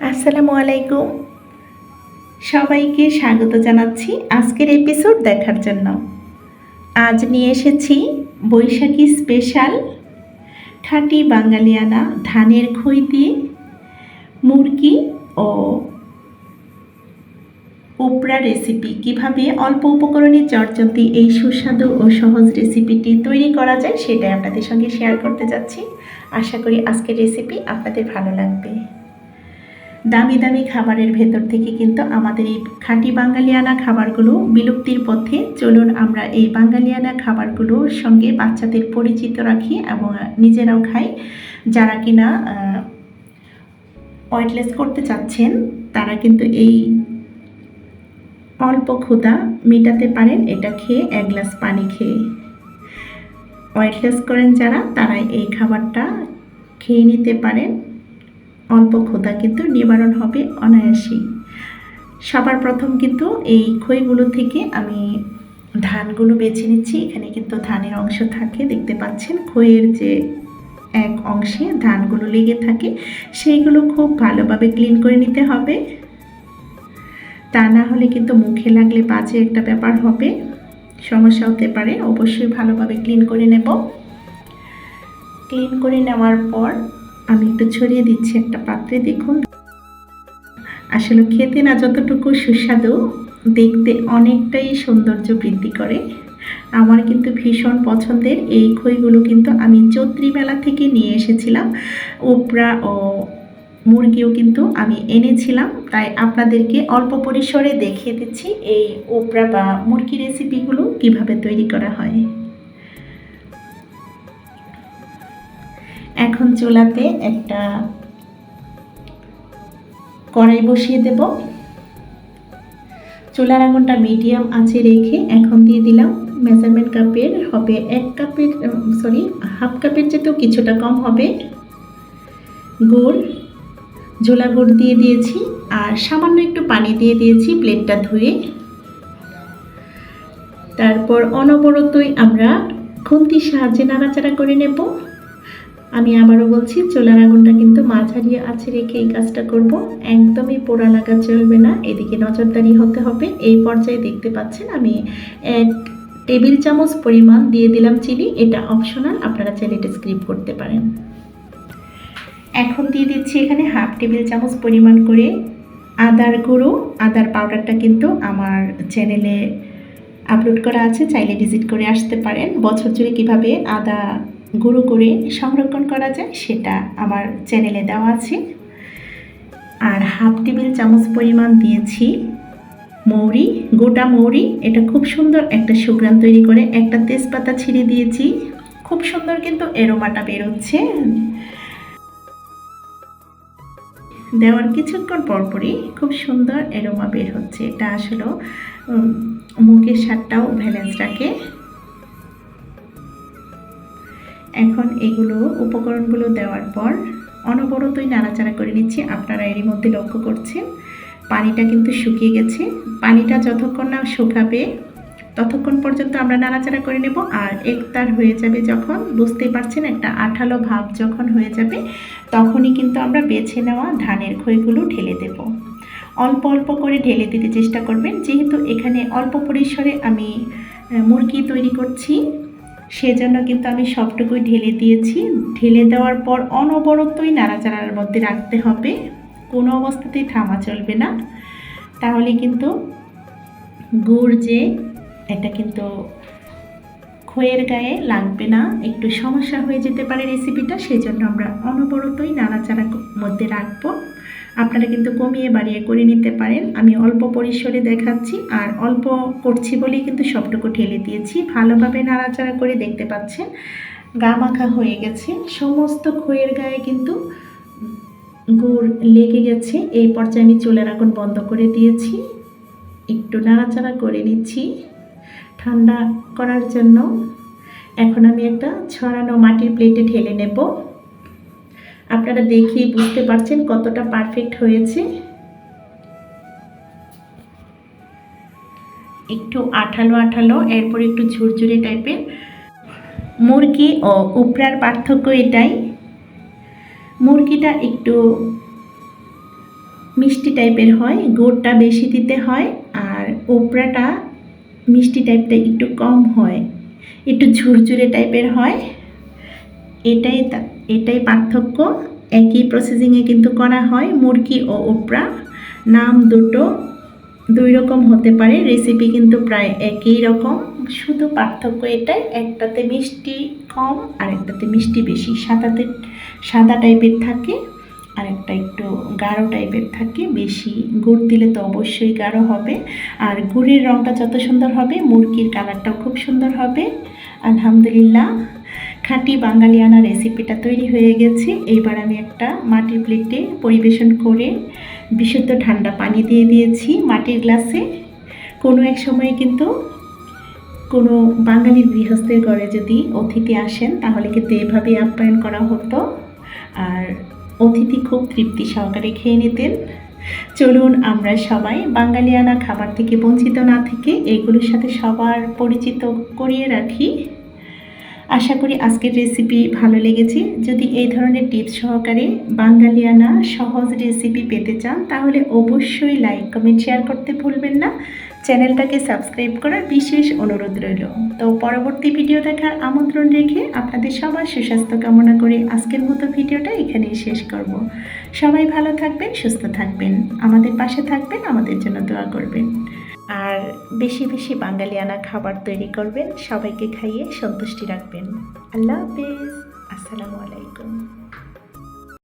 আসসালামু আলাইকুম। সবাইকে স্বাগত জানাচ্ছি আজকের এপিসোড দেখার জন্য। আজ নিয়ে এসেছি বৈশাখী স্পেশাল খাঁটি বাঙালিয়ানা ধানের খই দিয়ে মুরগি ও উপরা রেসিপি কীভাবে অল্প উপকরণে চটচলতি এই সুস্বাদু ও সহজ রেসিপিটি তৈরি করা যায় সেটাই আপনাদের সঙ্গে শেয়ার করতে যাচ্ছি। আশা করি আজকের রেসিপি আপনাদের ভালো লাগবে। দামি দামি খাবারের ভেতর থেকে কিন্তু আমাদের এই খাঁটি বাঙালিয়ানা খাবারগুলো বিলুপ্তির পথে চলুন আমরা এই বাঙালিয়ানা খাবারগুলোর সঙ্গে বাচ্চাদের পরিচিত রাখি এবং নিজেরাও খাই। যারা কিনা ওয়েটলেস করতে চাচ্ছেন, তারা কিন্তু এই অল্প ক্ষুদা মেটাতে পারেন। এটা খেয়ে এক গ্লাস পানি খেয়ে। ওয়েটলেস করেন যারা, তারাই এই খাবারটা খেয়ে নিতে পারেন। অল্প ক্ষুধা কিন্তু নিবারণ হবে অনায়াসেই। সবার প্রথম কিন্তু এই খইগুলো থেকে আমি ধানগুলো বেছে নিচ্ছি। এখানে কিন্তু ধানের অংশ থাকে, দেখতে পাচ্ছেন? খইয়ের যে এক অংশে ধানগুলো লেগে থাকে, সেইগুলো খুব ভালোভাবে ক্লিন করে নিতে হবে। তা না হলে কিন্তু মুখে লাগলে বাজে একটা ব্যাপার হবে। সমস্যা হতে পারে, অবশ্যই ভালোভাবে ক্লিন করে নেব। ক্লিন করে নেওয়ার পর আমি একটু ছড়িয়ে দিচ্ছি একটা পাত্রে, দেখুন। আসলে খেতে না যতটুকু সুস্বাদু, দেখতে অনেকটাই সৌন্দর্য বৃদ্ধি করে। আমার কিন্তু ভীষণ পছন্দের এই খইগুলো কিন্তু আমি চৈত্রী মেলা থেকে নিয়ে এসেছিলাম। উপরা ও মুরগিও কিন্তু আমি এনেছিলাম। তাই আপনাদেরকে অল্প পরিসরে দেখিয়ে দিচ্ছি এই ওপরা বা মুরগি রেসিপিগুলো কীভাবে তৈরি করা হয়। এখন চুলাতে একটা কড়াই বসিয়ে দেব। চুলার আগুনটা মিডিয়াম আঁচে রেখে এখন দিয়ে দিলাম মেজারমেন্ট কাপের, হবে এক কাপের সরি হাফ কাপের যেতেও কিছুটা কম হবে। গুড় ঝোলা গুড় দিয়ে দিয়েছি আর সামান্য একটু পানি দিয়ে দিয়েছি প্লেটটা ধুয়ে। তারপর অনবরতই আমরা খুন্তির সাহায্যে নাড়াচাড়া করে নেব। আমি আবারও বলছি, চোলার আগুনটা কিন্তু মাঝারি আছে রেখে এই কাজটা করব। একদমই পোড়া লাগা চলবে না, এদিকে নজরদারি হতে হবে। এই পর্যায়ে দেখতে পাচ্ছেন আমি এক টেবিল চামচ পরিমাণ দিয়ে দিলাম চিনি। এটা অপশনাল আপনারা চাইলে এটা স্ক্রিপ করতে পারেন। এখন দিয়ে দিচ্ছি এখানে হাফ টেবিল চামচ পরিমাণ করে আদার গুঁড়ো। আদার পাউডারটা কিন্তু আমার চ্যানেলে আপলোড করা আছে, চাইলে ভিজিট করে আসতে পারেন। বছর জুড়ে কীভাবে আদা গুঁড়ো করে সংরক্ষণ করা যায়, সেটা আমার চ্যানেলে দেওয়া আছে। আর হাফ টেবিল চামচ পরিমাণ দিয়েছি মৌরি, গোটা মৌরি। এটা খুব সুন্দর একটা সুগ্রান তৈরি করে একটা তেজপাতা ছিঁড়ে দিয়েছি। খুব সুন্দর কিন্তু এরোমাটা বেরোচ্ছে। দেওয়ার কিছুক্ষণ পরপরই খুব সুন্দর এরোমা বের হচ্ছে। এটা আসলে মুখের স্বাদটাও ব্যালেন্স রাখে। এখন এগুলো উপকরণগুলো দেওয়ার পর অনবরতই নাড়াচাড়া করে নিচ্ছি। আপনারা এরই মধ্যে লক্ষ্য করছেন, পানিটা কিন্তু শুকিয়ে গেছে। পানিটা যতক্ষণ না শুকাবে, ততক্ষণ পর্যন্ত আমরা নাড়াচাড়া করে নেব আর একতার হয়ে যাবে যখন, বুঝতেই পারছেন, একটা আঠালো ভাব যখন হয়ে যাবে, তখনই কিন্তু আমরা বেছে নেওয়া ধানের খইগুলো ঢেলে দেব। অল্প অল্প করে ঢেলে দিতে চেষ্টা করবেন। যেহেতু এখানে অল্প পরিসরে আমি মুরগি তৈরি করছি সেজন্য কিন্তু আমি সবটুকুই ঢেলে দিয়েছি। ঢেলে দেওয়ার পর অনবরতই নাড়াচাড়ার মধ্যে রাখতে হবে। কোনো অবস্থাতেই থামা চলবে না। তাহলে কিন্তু গুড় যে, এটা কিন্তু খইয়ের গায়ে লাগবে না। একটু সমস্যা হয়ে যেতে পারে রেসিপিটা সেই জন্য আমরা অনবরতই নাড়াচাড়া মধ্যে রাখব। আপনারা কিন্তু কমিয়ে বাড়িয়ে করে নিতে পারেন। আমি অল্প পরিসরে দেখাচ্ছি আর অল্প করছি বলেই কিন্তু সবটুকু ঠেলে দিয়েছি। ভালোভাবে নাড়াচাড়া করে দেখতে পাচ্ছেন, গা মাখা হয়ে গেছে। সমস্ত খইয়ের গায়ে কিন্তু গুড় লেগে গেছে। এই পর্যায়ে আমি চুলের আগুন বন্ধ করে দিয়েছি। একটু নাড়াচাড়া করে নিচ্ছি ঠান্ডা করার জন্য। এখন আমি একটা ছড়ানো মাটির প্লেটে ঢেলে নেব। আপনারা দেখেই বুঝতে পারছেন কতটা পারফেক্ট হয়েছে। একটু আঠালো আঠালো, এরপর একটু ঝুরঝুরে টাইপের মুরগি ও উপরার পার্থক্য এটাই। মুরগিটা একটু মিষ্টি টাইপের হয়, গুড়টা বেশি দিতে হয়, আর ওপরাটা মিষ্টি টাইপটা একটু কম হয়। একটু ঝুরঝুরে টাইপের হয়। এটাই এটাই পার্থক্য। একই প্রসেসিংয়ে কিন্তু করা হয় মুরগি ও ওপরা নাম দুটো দুই রকম হতে পারে রেসিপি কিন্তু প্রায় একই রকম। শুধু পার্থক্য এটাই, একটাতে মিষ্টি কম আর একটাতে মিষ্টি বেশি। সাদাতে সাদা টাইপের থাকে আর একটা একটু গাঢ় টাইপের থাকে। বেশি গুড় দিলে তো অবশ্যই গাঢ় হবে। আর গুড়ের রঙটা যত সুন্দর হবে, মুরগির কালারটাও খুব সুন্দর হবে। আলহামদুলিল্লাহ। খাঁটি বাঙালিয়ানা রেসিপিটা তৈরি হয়ে গেছে। এইবার আমি একটা মাটির প্লেটে পরিবেশন করে বিশুদ্ধ ঠান্ডা পানি দিয়ে দিয়েছি মাটির গ্লাসে কোনো এক সময় কিন্তু কোনো বাঙালির গৃহস্থের ঘরে যদি অতিথি আসেন, তাহলে কিন্তু এভাবেই আপ্যায়ন করা হতো। আর অতিথি খুব তৃপ্তি সহকারে খেয়ে নিতেন। চলুন আমরা সবাই বাঙালিয়ানা খাবার থেকে বঞ্চিত না থেকে এগুলোর সাথে সবার পরিচিত করিয়ে রাখি। আশা করি আজকের রেসিপি ভালো লেগেছে। যদি এই ধরনের টিপস সহকারে বাঙালিয়ানা সহজ রেসিপি পেতে চান, তাহলে অবশ্যই লাইক কমেন্ট শেয়ার করতে ভুলবেন না। চ্যানেলটাকে সাবস্ক্রাইব করার বিশেষ অনুরোধ রইল। তো পরবর্তী ভিডিও দেখার আমন্ত্রণ রেখে আপনাদের সবার সুস্বাস্থ্য কামনা করে আজকের মতো ভিডিওটা এখানেই শেষ করব। সবাই ভালো থাকবেন, সুস্থ থাকবেন। আমাদের পাশে থাকবেন, আমাদের জন্য দোয়া করবেন। আর বেশি বেশি বাঙালিয়ানা খাবার তৈরি করবেন, সবাইকে খাইয়ে সন্তুষ্টি রাখবেন। আল্লাহ হাফিজ। আসসালামু আলাইকুম।